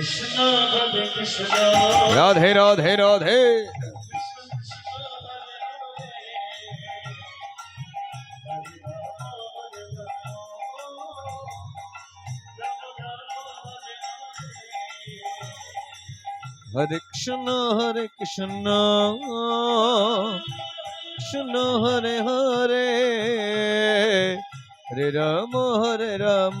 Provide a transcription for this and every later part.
Krishna Krishna. Radhe Radhe Radhe. হরে Krishna হরে Krishna. Krishna, Hare Hare. হরে Ram হরে Ram.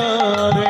Hare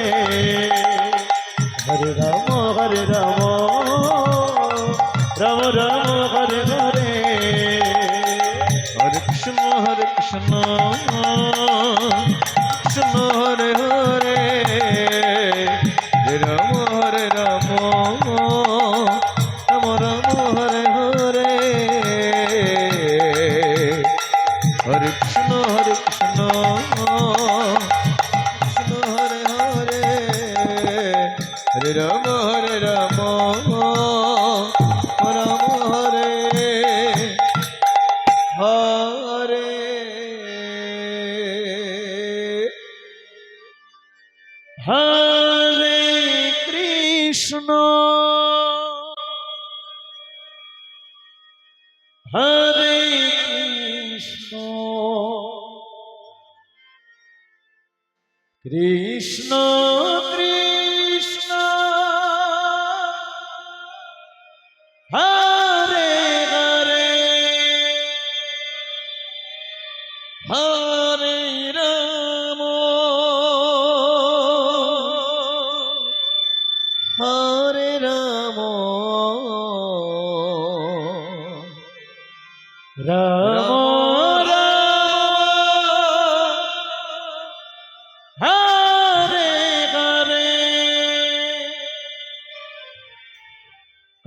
Hare Hare Krishna. Krishna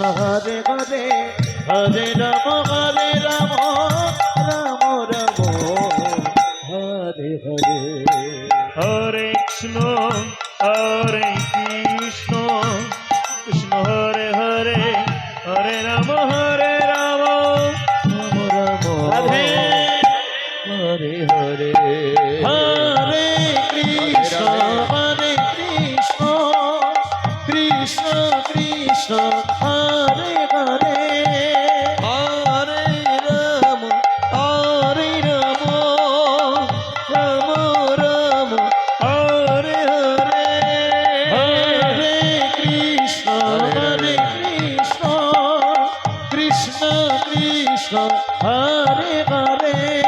Hare Hare Hare Ram Hare Hare Hare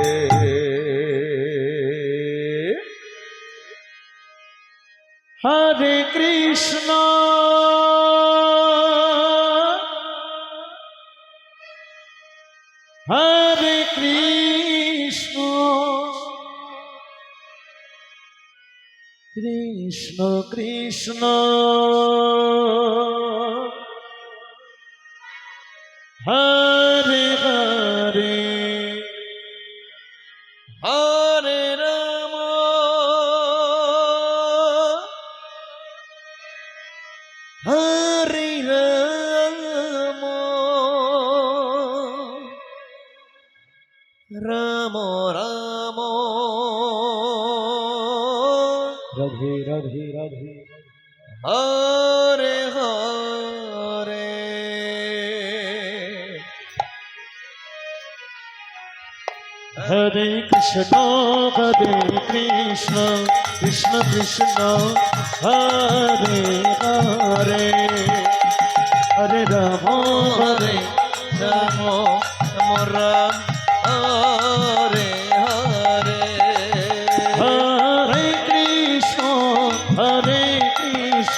Ram Ram. Radhe Radhe Radhe. Hare Hare. হরে Krishna হরে Krishna Krishna Krishna. Hare Hare.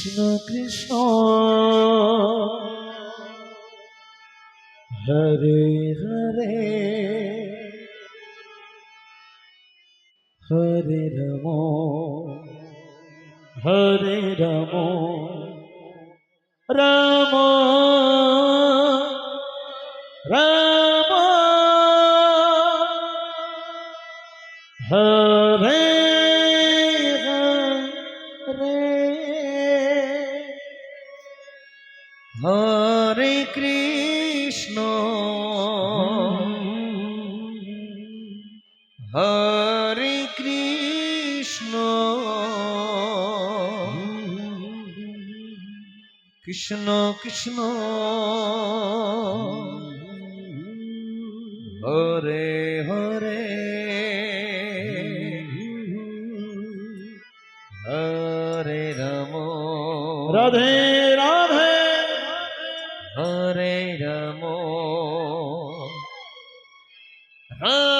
Krishna Krishna. Hare Hare. হরে Ram. হরে Ram. Ram. Ram. Krishna. Hare Hare. হরে Ram. Radhe Radhe. হরে Ram. Ram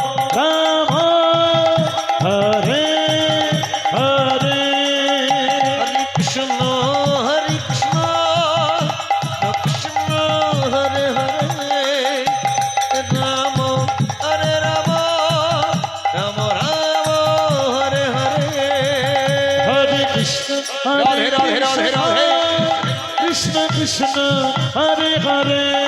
Krishna Hare Hare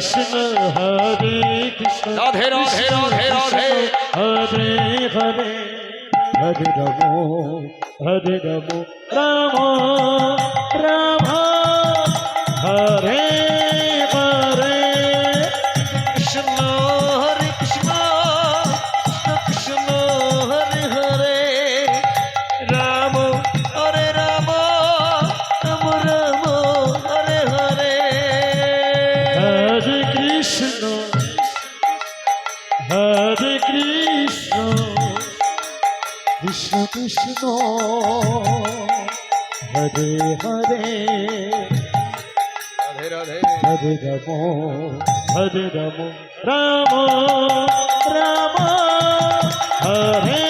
Krishna হরে Krishna Radhe, Radhe, Radhe, Radhe. Hare Hare Hare Ram হরে Ram Ram Ram Hare Hare Krishna Hare Hare. হরে রম হরে রম Ram Ram. Hare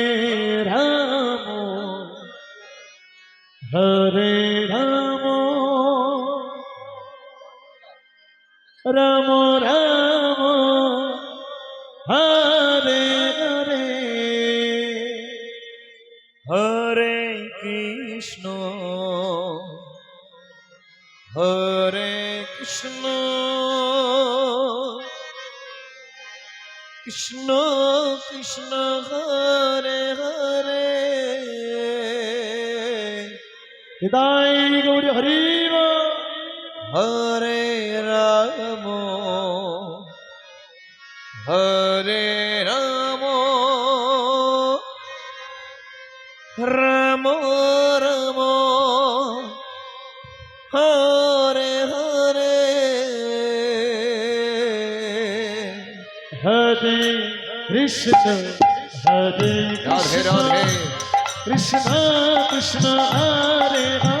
Hare Krishna Krishna Krishna Hare Hare. হৃদয় Gauri Hari হরে Ram হরে Krishna হরে Radhe Radhe. Krishna Krishna Hare Hare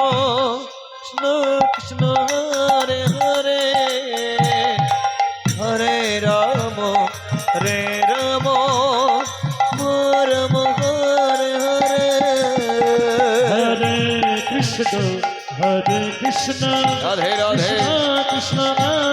Krishna